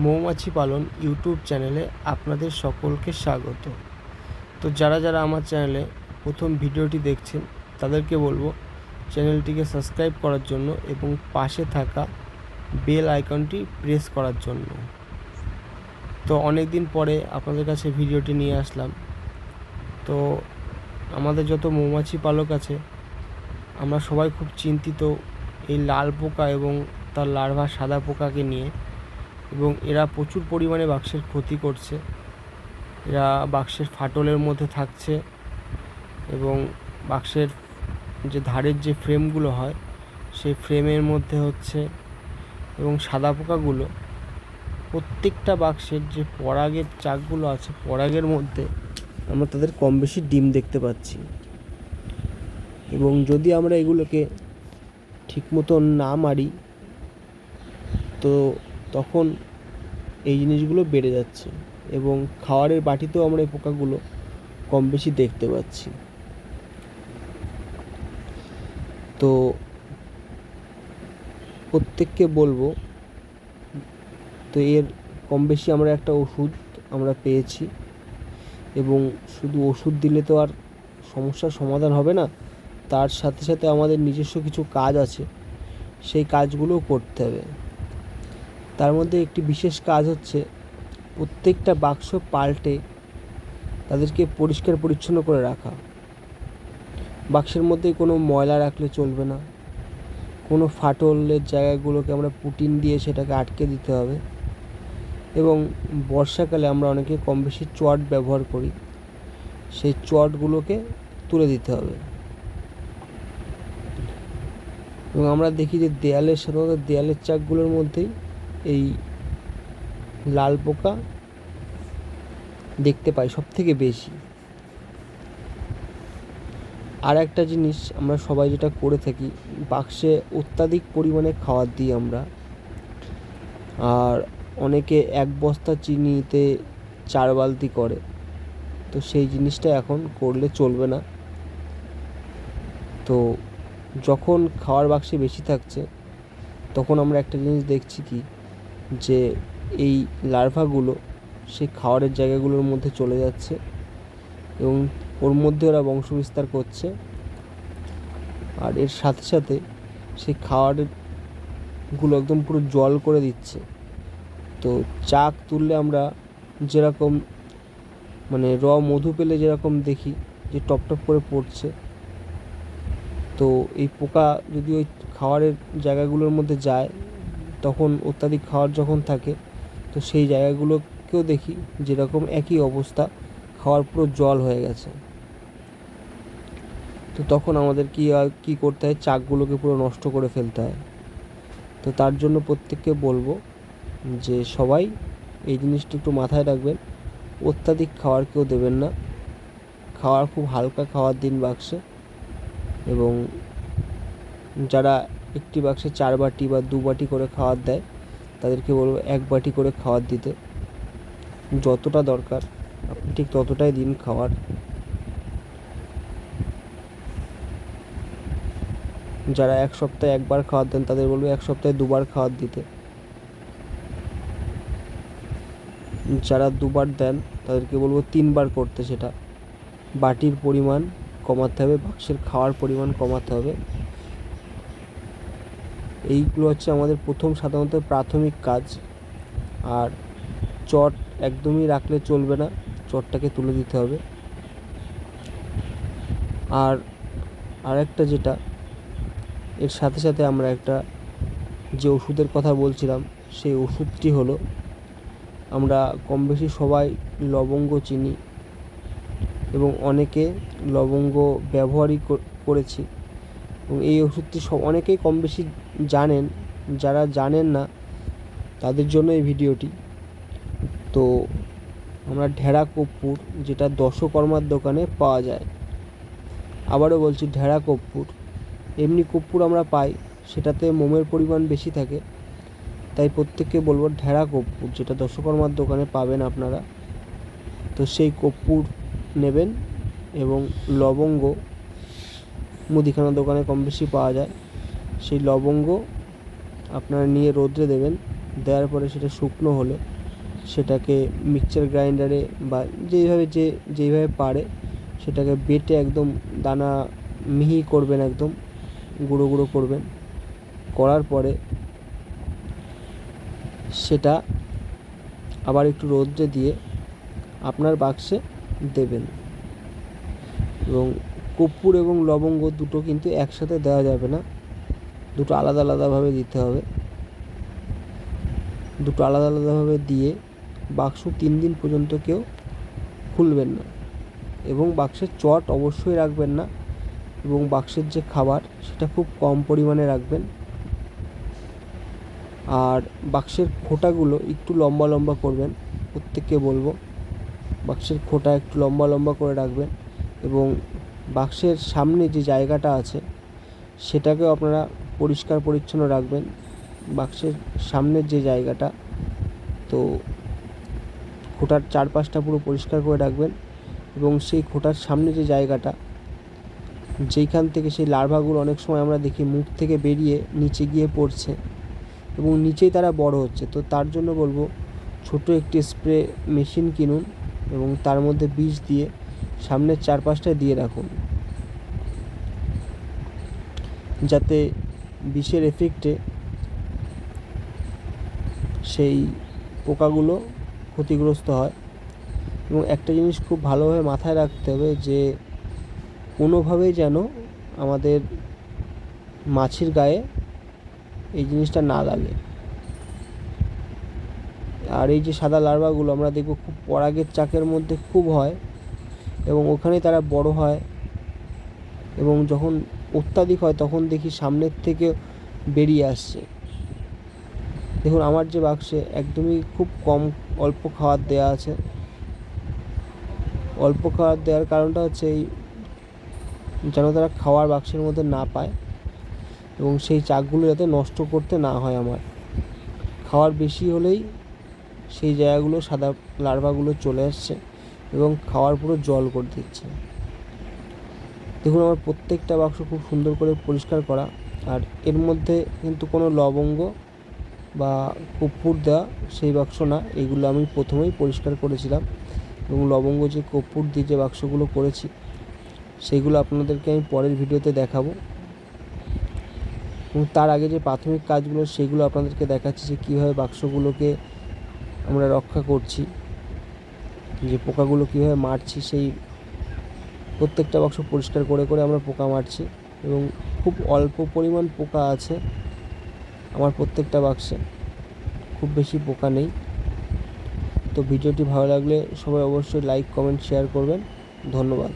মৌমাছি পালন ইউটিউব চ্যানেলে আপনাদের সকলকে স্বাগত। তো যারা যারা আমার চ্যানেলে প্রথম ভিডিওটি দেখছেন, তাদেরকে বলব চ্যানেলটিকে সাবস্ক্রাইব করার জন্য এবং পাশে থাকা বেল আইকনটি প্রেস করার জন্য। তো অনেক দিন পরে আপনাদের কাছে ভিডিওটি নিয়ে আসলাম। তো আমাদের যত মৌমাছি পালক আছে, আমরা সবাই খুব চিন্তিত এই লাল পোকা এবং তার লার্ভা সাদা পোকাকে নিয়ে এবং এরা প্রচুর পরিমাণে বাক্সের ক্ষতি করছে। এরা বাক্সের ফাটলের মধ্যে থাকছে এবং বাক্সের যে ধারের যে ফ্রেমগুলো হয়, সেই ফ্রেমের মধ্যে হচ্ছে এবং সাদা পোকাগুলো প্রত্যেকটা বাক্সের যে পরাগের চাকগুলো আছে, পরাগের মধ্যে আমরা তাদের কম বেশি ডিম দেখতে পাচ্ছি। এবং যদি আমরা এগুলোকে ঠিক মতো না মারি, তো তখন এই জিনিসগুলো বেড়ে যাচ্ছে এবং খাওয়ারের বাটিতেও আমরা এই পোকাগুলো কম বেশি দেখতে পাচ্ছি। তো প্রত্যেককে বলব, তো এর কম বেশি আমরা একটা ওষুধ আমরা পেয়েছি এবং শুধু ওষুধ দিলে তো আর সমস্যার সমাধান হবে না, তার সাথে সাথে আমাদের নিজস্ব কিছু কাজ আছে, সেই কাজগুলোও করতে হবে। তার মধ্যে একটি বিশেষ কাজ হচ্ছে প্রত্যেকটা বাক্স পাল্টে তাদেরকে পরিষ্কার পরিচ্ছন্ন করে রাখা। বাক্সের মধ্যে কোনো ময়লা রাখলে চলবে না। কোনো ফাটলের জায়গাগুলোকে আমরা পুটিন দিয়ে সেটাকে আটকে দিতে হবে। এবং বর্ষাকালে আমরা অনেকে কম বেশি চট ব্যবহার করি। সেই চটগুলোকে তুলে দিতে হবে। এবং আমরা দেখি যে দেয়ালের সাধারণত দেয়ালের চাকগুলোর মধ্যেই এই লাল পোকা দেখতে পাই সব থেকে বেশি। আর একটা জিনিস আমরা সবাই যেটা করে থাকি, বাক্সে অত্যাধিক পরিমাণে খাবার দিই আমরা। আর অনেকে এক বস্তা চিনিতে চার বালতি করে। তো সেই জিনিসটা এখন করলে চলবে না। তো যখন খাওয়ার বাক্সে বেশি থাকছে, তখন আমরা একটা জিনিস দেখছি কি যে এই লার্ভাগুলো সেই খাওয়ারের জায়গাগুলোর মধ্যে চলে যাচ্ছে এবং ওর মধ্যে ওরা বংশবিস্তার করছে। আর এর সাথে সাথে সেই খাওয়ারগুলো একদম পুরো জল করে দিচ্ছে। তো চাক তুললে আমরা যেরকম মানে র মধু পেলে যেরকম দেখি যে টপ টপ করে পড়ছে। তো এই পোকা যদি ওই খাওয়ারের জায়গাগুলোর মধ্যে যায় তখন অত্যাধিক খাওয়ার যখন থাকে, তো সেই জায়গাগুলোকেও দেখি যেরকম একই অবস্থা, খাওয়ার পুরো জল হয়ে গেছে। তো তখন আমাদের কী কী করতে হয়? চাকগুলোকে পুরো নষ্ট করে ফেলতে হয়। তো তার জন্য প্রত্যেককে বলব যে সবাই এই জিনিসটা একটু মাথায় রাখবেন, অত্যাধিক খাওয়ার কেউ দেবেন না। খাওয়ার খুব হালকা খাওয়ার দিন বাক্সে এবং যারা একটি বাক্সে চার বাটি বা দু বাটি করে খাবার দেয়। তাদেরকে বলব এক বাটি করে খাবার দিতে। যতটা দরকার, আপনি ঠিক ততটাই দিন খাওয়ার। যারা এক সপ্তাহে একবার খাবার দেন, তাদের বলব এক সপ্তাহে দুবার খাবার দিতে। যারা দুবার দেন, তাদেরকে বলব তিনবার করতে সেটা। বাটির পরিমাণ কমাতে হবে, বাক্সের খাওয়ার পরিমাণ কমাতে হবে। এইগুলো হচ্ছে আমাদের প্রথম সাধারণত প্রাথমিক কাজ। আর চট একদমই রাখলে চলবে না, চটটাকে তুলে দিতে হবে। আর আরেকটা যেটা, এর সাথে সাথে আমরা একটা যে ওষুধের কথা বলছিলাম, সেই ওষুধটি হলো, আমরা কম বেশি সবাই লবঙ্গ চিনি এবং অনেকে লবঙ্গ ব্যবহারই করেছি। এবং এই ওষুধটি সব অনেকেই কম বেশি জানেন। যারা জানেন না, তাদের জন্য এই ভিডিওটি। তো আমরা ঢেড়া কর্পূর যেটা দশকর্মার দোকানে পাওয়া যায়, আবারও বলছি ঢেড়া কর্পূর এমনি কর্পূর আমরা পাই, সেটাতে মোমের পরিমাণ বেশি থাকে। তাই প্রত্যেককে বলব ঢেড়া কর্পূর যেটা দশকর্মার দোকানে পাবেন আপনারা। তো সেই কর্পূর নেবেন এবং লবঙ্গ মুদিখানা দোকানে কম বেশি পাওয়া যায়। সেই লবঙ্গ আপনারা নিয়ে রোদ্রে দেবেন, দেওয়ার পরে সেটা শুকনো হলে সেটাকে মিক্সচার গ্রাইন্ডারে বা যেইভাবে যে, যেইভাবে পারে সেটাকে বেটে একদম দানা মিহি করবেন একদম, গুঁড়ো গুঁড়ো করবেন। করার পরে সেটা আবার একটু রোদ্রে দিয়ে আপনার বাক্সে দেবেন। এবং কর্পূর এবং লবঙ্গ দুটো কিন্তু একসাথে দেওয়া যাবে না। দুটো আলাদা আলাদাভাবে দিতে হবে। দুটো আলাদা আলাদাভাবে দিয়ে বাক্স তিন দিন পর্যন্ত কেউ খুলবেন না এবং বাক্সের চট অবশ্যই রাখবেন না এবং বাক্সের যে খাবার সেটা খুব কম পরিমাণে রাখবেন। আর বাক্সের খোটাগুলো একটু লম্বা লম্বা করবেন, প্রত্যেককে বলব। বাক্সের খোটা একটু লম্বা লম্বা করে রাখবেন এবং বাক্সের সামনে যে জায়গাটা আছে, সেটাকেও আপনারা পরিষ্কার পরিচ্ছন্ন রাখবেন। বাক্সের সামনের যে জায়গাটা, তো খোটার চারপাশটা পুরো পরিষ্কার করে রাখবেন এবং সেই খোটার সামনে যে জায়গাটা, যেইখান থেকে সেই লার্ভাগুলো অনেক সময় আমরা দেখি মুখ থেকে বেরিয়ে নিচে গিয়ে পড়ছে এবং নিচেই তারা বড় হচ্ছে। তো তার জন্য বলব, ছোট একটি স্প্রে মেশিন কিনুন এবং তার মধ্যে বিষ দিয়ে সামনের চারপাশটা দিয়ে রাখুন। যাতে বিষের এফেক্টে সেই পোকাগুলো ক্ষতিগ্রস্ত হয়। এবং একটা জিনিস খুব ভালোভাবে মাথায় রাখতে হবে যে, কোনোভাবেই যেন আমাদের মাছির গায়ে এই জিনিসটা না লাগে। আর এই যে সাদা লার্ভাগুলো আমরা দেখব খুব পরাগের চাকের মধ্যে খুব হয়। এবং ওখানেই তারা বড় হয়। এবং যখন অত্যাধিক হয়, তখন দেখি সামনের থেকে বেরিয়ে আসছে। দেখুন, আমার যে বাক্সে একদমই খুব কম অল্প খাবার দেওয়া আছে। অল্প খাবার দেওয়ার কারণটা হচ্ছে এই যেন তারা খাওয়ার বাক্সের মধ্যে না পায় এবং সেই চাকগুলো যাতে নষ্ট করতে না হয় আমার। খাওয়ার বেশি হলেই সেই জায়গাগুলো সাদা লার্ভাগুলো চলে আসছে। এবং খাওয়ার পুরো জল করে দিচ্ছে। দেখুন, আমার প্রত্যেকটা বাক্স খুব সুন্দর করে পরিষ্কার করা। আর এর মধ্যে কিন্তু কোনো লবঙ্গ বা কর্পূর দেওয়া সেই বাক্স না, এগুলো আমি প্রথমেই পরিষ্কার করেছিলাম। এবং লবঙ্গ যে কর্পূর দিয়ে যে বাক্সগুলো করেছি সেইগুলো আপনাদেরকে আমি পরের ভিডিওতে দেখাবো। এবং তার আগে যে প্রাথমিক কাজগুলো, সেগুলো আপনাদেরকে দেখাচ্ছি যে কীভাবে বাক্সগুলোকে আমরা রক্ষা করছি। যে পোকাগুলো কীভাবে মারছি, সেই প্রত্যেকটা বাক্স পরিষ্কার করে করে আমরা পোকা মারছি এবং খুব অল্প পরিমাণ পোকা আছে আমার প্রত্যেকটা বাক্সে খুব বেশি পোকা নেই। তো ভিডিওটি ভালো লাগলে সবাই অবশ্যই লাইক কমেন্ট শেয়ার করবেন। ধন্যবাদ।